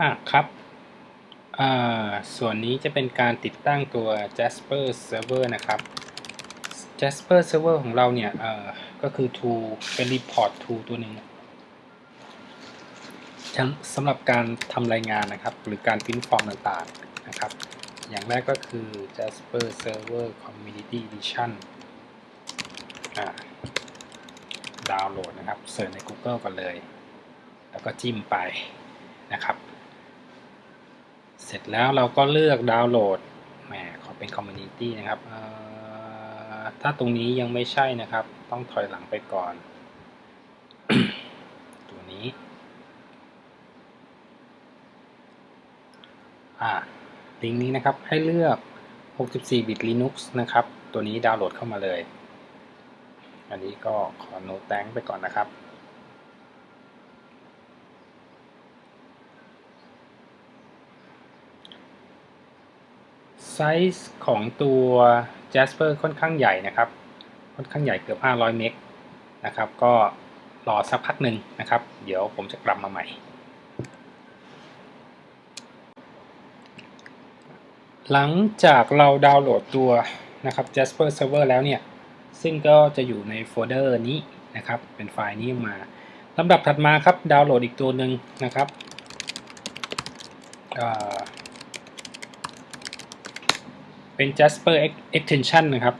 อะครับอ่าส่วนนี้จะเป็นการติดตั้งตัว Jasper Server นะครับ Jasper Server ของเราเนี่ยเอ่อก็คือ tool เป็น report tool ตัวหนึ่งทั้งสำหรับการทำรายงานนะครับ หรือการพิมพ์ฟอร์มต่างๆนะครับ อย่างแรกก็คือ Jasper Server Community Edition อ่าดาวน์โหลดนะครับเสิร์ชใน Google ก่อนเลย แล้วก็จิ้มไปนะครับ ร็จแล้วเราก็เลือกดาวน์โหลดแหมขอเป็น Community นะครับถ้าตรงนี้ยังไม่ใช่นะครับ ต้องถอยหลังไปก่อน ตัวนี้อ่าลิงก์นี้นะครับให้เลือก 64 บิต Linux นะครับ ตัวนี้ดาวน์โหลดเข้ามาเลย อันนี้ก็ขอโน้ตแตงไปก่อนนะครับ ซส์ของตัว Jasper ค่อนข้างใหญ่นะครับ ค่อนข้างใหญ่เกือบ 500 เมกนะครับ ก็รอสักพักหนึ่งนะครับ เดี๋ยวผมจะกลับมาใหม่ หลังจากเราดาวน์โหลดตัวนะครับ Jasper Server แล้วเนี่ย ซึ่งก็จะอยู่ในโฟลเดอร์นี้นะครับ เป็นไฟล์นี้มาลำดับถัดมาครับ ดาวน์โหลดอีกตัวหนึ่งนะครับ เป็น Jasper Extension นะครับ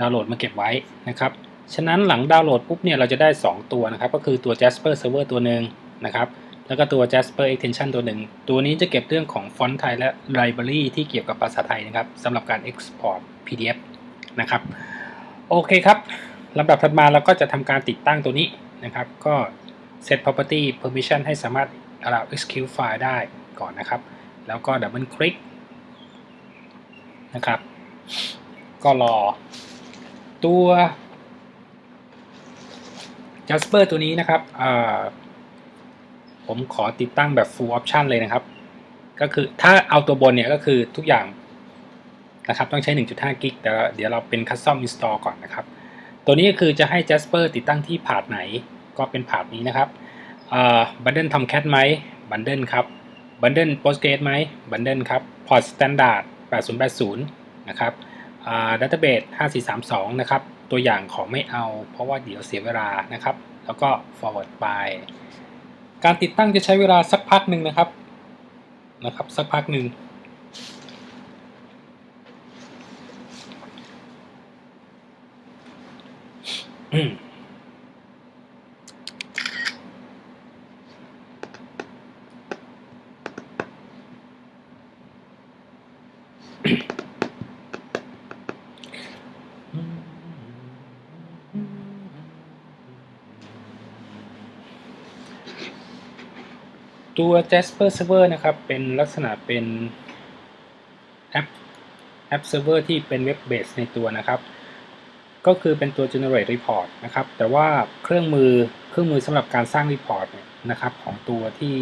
ดาวน์โหลดมาเก็บไว้นะครับ ฉะนั้นหลังดาวน์โหลดปุ๊บเนี่ยเราจะได้ 2 ตัวนะครับ ก็คือตัว Jasper Server ตัวหนึ่งนะครับ แล้วก็ตัว Jasper Extension ตัวหนึ่ง ตัวนี้จะเก็บเรื่องของฟอนต์ไทยและ Library ที่เกี่ยวกับภาษาไทยนะครับสำหรับการ Export PDF นะครับ โอเคครับลำดับถัดมาเราก็จะทำการติดตั้งตัวนี้นะครับ ก็ set property permission ให้สามารถ allow execute file ได้ก่อนนะครับ แล้วก็ double click นะครับ ก็รอ ตัว Jasper ตัวนี้นะครับผมขอติดตั้งแบบ full option เลยนะครับ ก็คือถ้าเอาตัวบนเนี่ยก็คือทุกอย่างนะครับต้องใช้ 1.5 กิกแต่เดี๋ยวเราเป็น custom install ก่อนนะครับ ตัวนี้ก็คือจะให้ Jasper ติดตั้งที่พาร์ทไหนก็เป็นพาร์ทนี้นะครับบันเดิลทำแคทไหมบันเดิลครับบันเดิลโปสเกตไหมบันเดิลครับพอร์ตสแตนดาร์ด 8080 นะครับดัตเตอร์เบส5432 นะครับ ตัวอย่างของไม่เอา เพราะว่าเดี๋ยวเสียเวลานะครับ แล้วก็ forward ไป การติดตั้งจะใช้เวลาสักพักหนึ่งนะครับ นะครับ สักพักหนึ่ง ตัว Jasper Server นะครับ เป็นลักษณะเป็นแอปแอป Server ที่เป็นเว็บเบสในตัวนะครับ ก็คือเป็นตัว generate report นะครับ แต่ว่าเครื่องมือเครื่องมือสำหรับการสร้าง report เนี่ยนะครับของตัวที่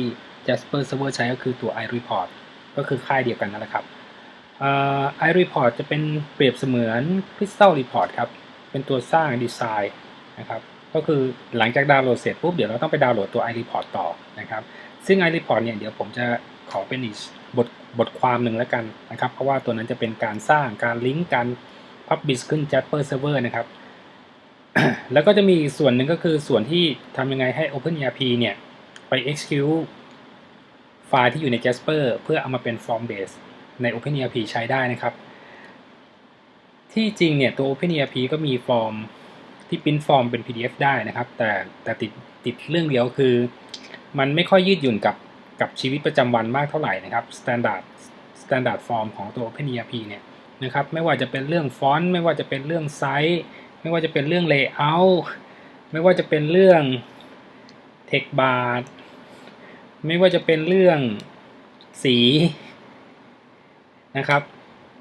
Jasper Server ใช้ก็คือตัว iReport ก็คือค่ายเดียวกันนั่นแหละครับ iReport จะเป็นเปรียบเสมือน Crystal Report ครับ เป็นตัวสร้างดีไซน์นะครับก็คือหลังจากดาวน์โหลดเสร็จปุ๊บเดี๋ยวเราต้องไปดาวน์โหลดตัว iReport ต่อนะครับซึ่ง iReport เนี่ยเดี๋ยวผมจะขอเป็นอีกบทบทความหนึ่งแล้วกันนะครับเพราะว่าตัวนั้นจะเป็นการสร้างการลิงก์การ Publish ขึ้น Jasper Server นะครับแล้วก็จะมีส่วนหนึ่งก็คือส่วนที่ทำยังไงให้ OpenERP เนี่ยไป execute ไฟล์ที่อยู่ใน Jasper เพื่อเอามาเป็น form base ใน OpenERP ใช้ได้นะครับ ที่จริงเนี่ยตัว OpenERP ก็มีฟอร์มที่พิมพ์ฟอร์มเป็น PDF ได้นะครับ แต่แต่ติดติดเรื่องเดียวคือ มันไม่ค่อยยืดหยุ่นกับกับชีวิตประจำวันมากเท่าไหร่นะครับ Standard Standard Form ของตัว OpenERP เนี่ยนะครับไม่ว่าจะเป็นเรื่องฟอนต์ไม่ว่าจะเป็นเรื่องไซส์ไม่ว่าจะเป็นเรื่อง Layout ไม่ว่าจะเป็นเรื่อง Text Bar ไม่ว่าจะเป็นเรื่องสีนะครับ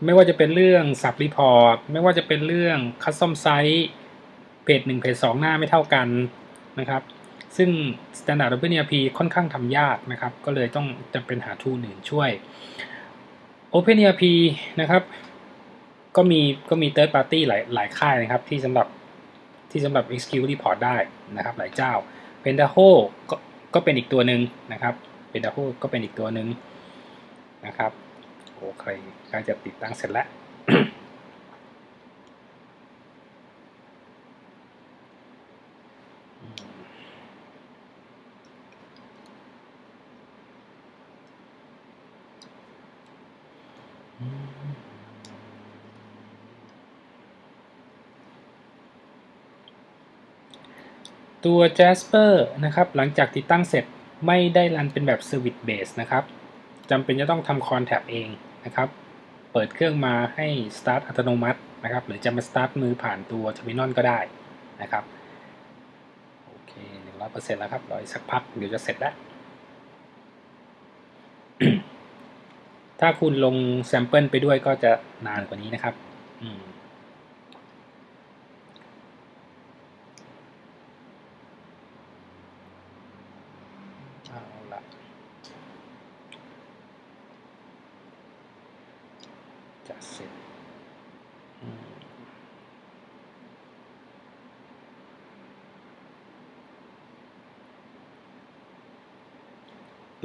ไม่ว่าจะเป็นเรื่อง Sub Report ไม่ว่าจะเป็นเรื่อง Custom Size เพจ1เพจ2หน้าไม่เท่ากันนะครับ ซึ่ง Standard OpenERP ค่อนข้างทำยากนะครับ ก็เลยต้องจำเป็นหาทูหนึ่งช่วย OpenERP นะครับ ก็มีก็มี Third Party หลายหลายค่ายนะครับ ที่สำหรับที่สำหรับ Execute Report ได้นะครับ หลายเจ้า Pentaho ก็ก็เป็นอีกตัวหนึ่งนะครับเป็น Yahoo ก็เป็นอีกตัวหนึ่งนะครับ โอเคใกล้จะติดตั้งเสร็จแล้วตัว Jasper นะครับ หลังจากติดตั้งเสร็จไม่ได้รันเป็นแบบ Service Base นะครับจำเป็นจะต้องทำ Contact เอง นะครับ เปิดเครื่องมาให้ Start อัตโนมัตินะครับ หรือจะมา Start มือผ่านตัว Terminal ก็ได้นะครับ โอเค100%แล้วครับรออีกสักพักเดี๋ยวจะเสร็จแล้ว ถ้าคุณลงแซมเปิลไปด้วยก็จะนานกว่านี้นะครับ อืมเอาละ จะเสร็จ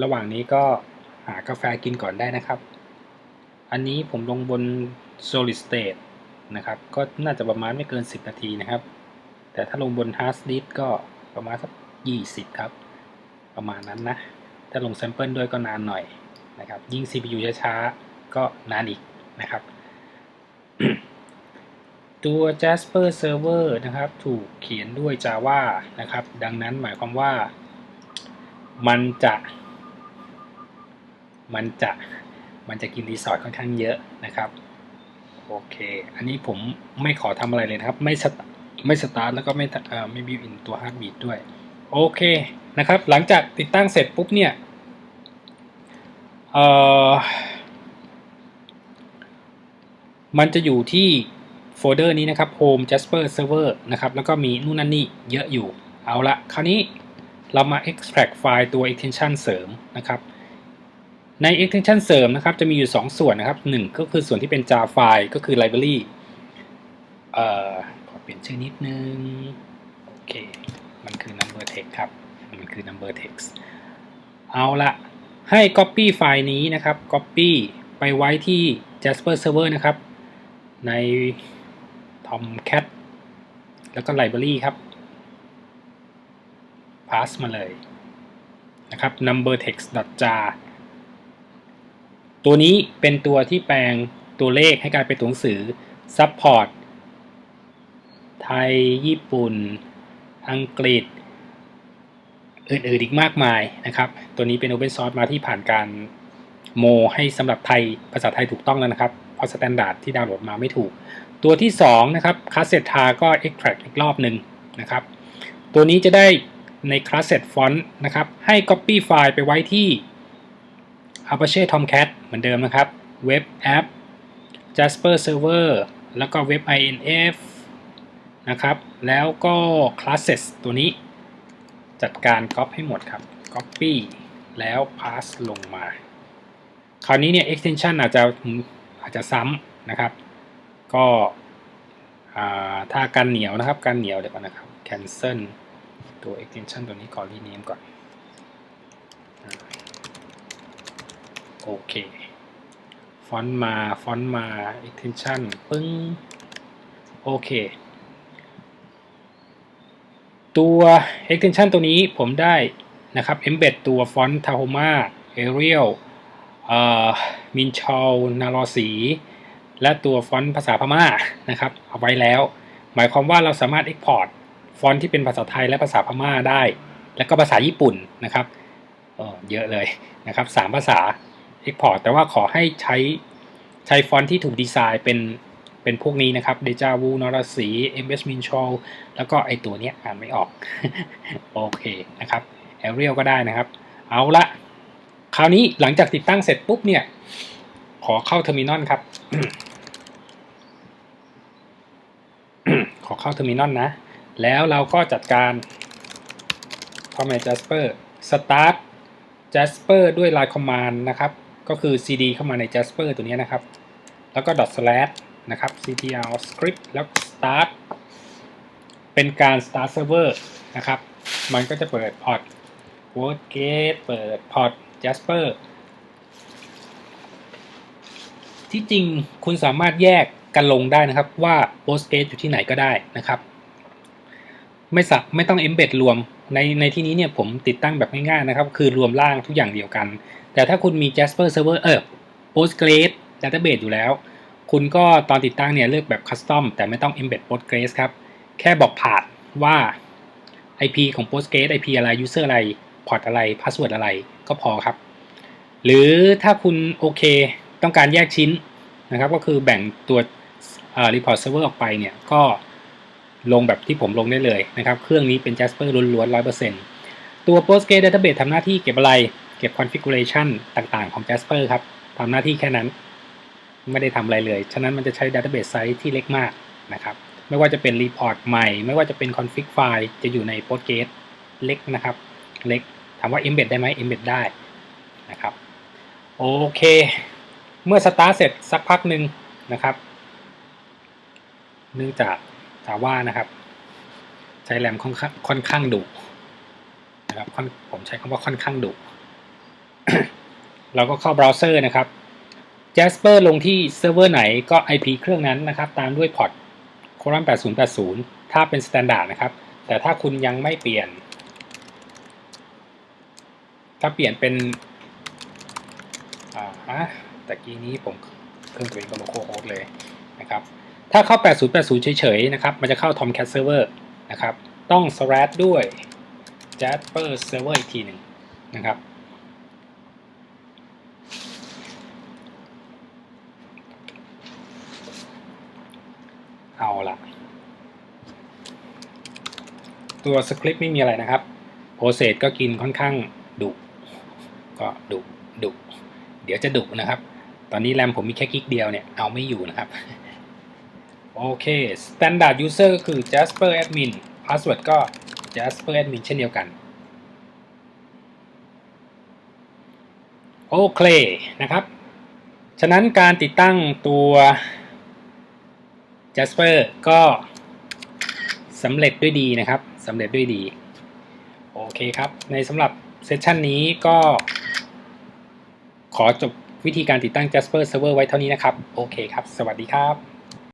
ระหว่างนี้ก็หากาแฟกินก่อนได้นะครับ อันนี้ผมลงบน solid state นะครับ ก็น่าจะประมาณไม่เกิน 10 นาทีนะครับ แต่ถ้าลงบน hard disk ก็ประมาณสัก 20 ครับ ประมาณนั้นนะ ถ้าลงแซมเปิลด้วยก็นานหน่อยนะครับ ยิ่ง CPU ช้าๆก็นานอีก นะครับ ตัว Jasper Server นะครับ ถูกเขียนด้วย Java นะครับ ดังนั้นหมายความว่า มันจะ มันจะ มันจะกินรีซอร์ทค่อนข้างเยอะนะครับ โอเค อันนี้ผมไม่ขอทำอะไรเลยนะครับ ไม่สตไม่สตาร์ทแล้วก็ไม่ไม่บิวอินตัวฮาร์ดบีทด้วย โอเคนะครับ หลังจากติดตั้งเสร็จปุ๊บเนี่ย เอ่อ มันจะอยู่ที่โฟลเดอร์นี้นะครับ Home Jasper Server นะครับ แล้วก็มีนู่นนั่นนี่เยอะอยู่ เอาละคราวนี้เรามา extract ไฟล์ตัว extension เสริมนะครับ ใน extension เสริมนะครับ จะมีอยู่ 2 ส่วนนะครับ 1 ก็คือส่วนที่เป็น jar file ก็คือ library เอ่อขอเปลี่ยนชื่อนิดนึง โอเค มันคือ number text ครับ มันคือ number text เอาละให้ copy ไฟล์นี้นะครับ copy ไปไว้ที่ Jasper Server นะครับ ใน Tomcat แล้วก็ library ครับ pass มาเลยนะครับ number text jar ตัวนี้เป็นตัวที่แปลงตัวเลขให้กลายเป็นตัวหนังสือ support ไทย ญี่ปุ่น อังกฤษ อื่นๆอีกมากมายนะครับ ตัวนี้เป็น Open Source มาที่ผ่านการโมให้สำหรับไทยภาษาไทยถูกต้องแล้วนะครับ เพราะสแตนดาร์ดที่ดาวน์โหลดมาไม่ถูก ตัวที่2นะครับ c l a s s e t a ก็ extract อีกรอบหนึ่งนะครับ ตัวนี้จะได้ใน c l a s s e t font นะครับให้ copy ไฟล์ไปไว้ที่ Apache Tomcat เหมือนเดิมนะครับ Web App Jasper Server แล้วก็ Web INF นะครับ แล้วก็ classes ตัวนี้ จัดการ copy ให้หมดครับ copy แล้ว pass ลงมา คราวนี้เนี่ย extension อาจจะ อาจจะซ้ำนะครับ ก็ถ้าการเหนียวนะครับการเหนียวเดี๋ยวก่อนนะครับ cancel ตัว extension ตัวนี้ขอ rename ก่อนโอเค ฟอนต์มา ฟอนต์มา extension ปึ้ง โอเค ตัว extension ตัวนี้ผมได้นะครับ embed ตัวฟอนต์ Tahoma Arial เอ่อ Minchol นารอสี และตัวฟอนต์ภาษาพม่านะครับ เอาไว้แล้ว หมายความว่าเราสามารถ export ฟอนต์ที่เป็นภาษาไทยและภาษาพม่าได้ และก็ภาษาญี่ปุ่นนะครับเออเยอะเลยนะครับสามภาษา Export แต่ว่าขอให้ใช้ใช้ฟอนต์ที่ถูกดีไซน์เป็นเป็นพวกนี้นะครับ Deja Vu นรสี MS m i n c h o l แล้วก็ไอตัวเนี้ยอ่านไม่ออก โอเคนะครับ Arial ก็ได้นะครับ เอาละ คราวนี้หลังจากติดตั้งเสร็จปุ๊บเนี่ย ขอเข้าเทอร์มินอลครับ ขอเข้าเทอร์มินอลนะ แล้วเราก็จัดการ Format Jasper Start Jasper ด้วย Line Command นะครับ ก็คือ cd เข้ามาใน Jasper ตัวนี้นะครับ แล้วก็ dot slash นะครับ ctl script แล้ว start เป็นการ start server นะครับ มันก็จะเปิดพอร์ต Postgate เปิดพอร์ต Jasper ที่จริงคุณสามารถแยกกันลงได้นะครับว่า Postgate อยู่ที่ไหนก็ได้นะครับ ไม่สับไม่ต้อง embed รวมในในที่นี้เนี่ยผมติดตั้งแบบง่ายๆนะครับ คือรวมล่างทุกอย่างเดียวกัน แต่ถ้าคุณมี Jasper Server เออ Postgres Database อยู่แล้ว คุณก็ตอนติดตั้งเนี่ยเลือกแบบ Custom แต่ไม่ต้อง embed Postgres ครับ แค่บอกผ่านว่า IP ของ Postgres IP อะไร User อะไร Port อะไร Password อะไรก็พอครับ หรือถ้าคุณโอเคต้องการแยกชิ้นนะครับ ก็คือแบ่งตัวเอ่อ report server ออกไปเนี่ยก็ลงแบบที่ผมลงได้เลยนะครับ เครื่องนี้เป็น Jasper ล้วนๆ100%ตัว Postgres Database ทำหน้าที่เก็บอะไร เก็บ configuration ต่างๆของ Jasper ครับทำหน้าที่แค่นั้น ไม่ได้ทำอะไรเลย ฉะนั้นมันจะใช้ database size ที่เล็กมากนะครับ ไม่ว่าจะเป็น report ใหม่ ไม่ว่าจะเป็น config file จะอยู่ใน Postgres เล็กนะครับ เล็กามว่า embed ได้ไหม embed ได้นะครับโอเค เมื่อ start เสร็จสักพักหนึ่งนะครับเนื่องจากถามว่านะครับ ใช้แรมค่อนข้างค่อนข้างดุนะครับผมใช้คำว่าค่อนข้างดุเราก็เข้าเบราว์เซอร์นะครับ Jasper ลงที่เซิร์ฟเวอร์ไหนก็ IP เครื่องนั้นนะครับ ตามด้วยพอร์ต Coram 8080 ถ้าเป็น Standard นะครับ แต่ถ้าคุณยังไม่เปลี่ยน ถ้าเปลี่ยนเป็นอ่าฮะตะกี้นี้ผมเครื่องตัวเองก็ local host เลยนะครับ ถ้าเข้า 8080 เฉยๆนะครับ มันจะเข้า Tomcat Server นะครับ ต้อง slash ด้วย Jasper Server อีกทีหนึ่งนะครับ เอาละตัวสคริปต์ไม่มีอะไรนะครับ โปรเซสก็กินค่อนข้างดุ ก็ดุดุเดี๋ยวจะดุนะครับ ตอนนี้แรมผมมีแค่กิกเดียวเนี่ยเอาไม่อยู่นะครับ โอเค standard user ก็คือ Jasper admin password ก็ Jasper admin เช่นเดียวกันโอเคนะครับ ฉะนั้นการติดตั้งตัว Jasper ก็สำเร็จด้วยดีนะครับสำเร็จด้วยดี โอเคครับ ในสำหรับเซสชันนี้ก็ ขอจบวิธีการติดตั้ง Jasper Server ไว้เท่านี้นะครับ โอเคครับ สวัสดีครับ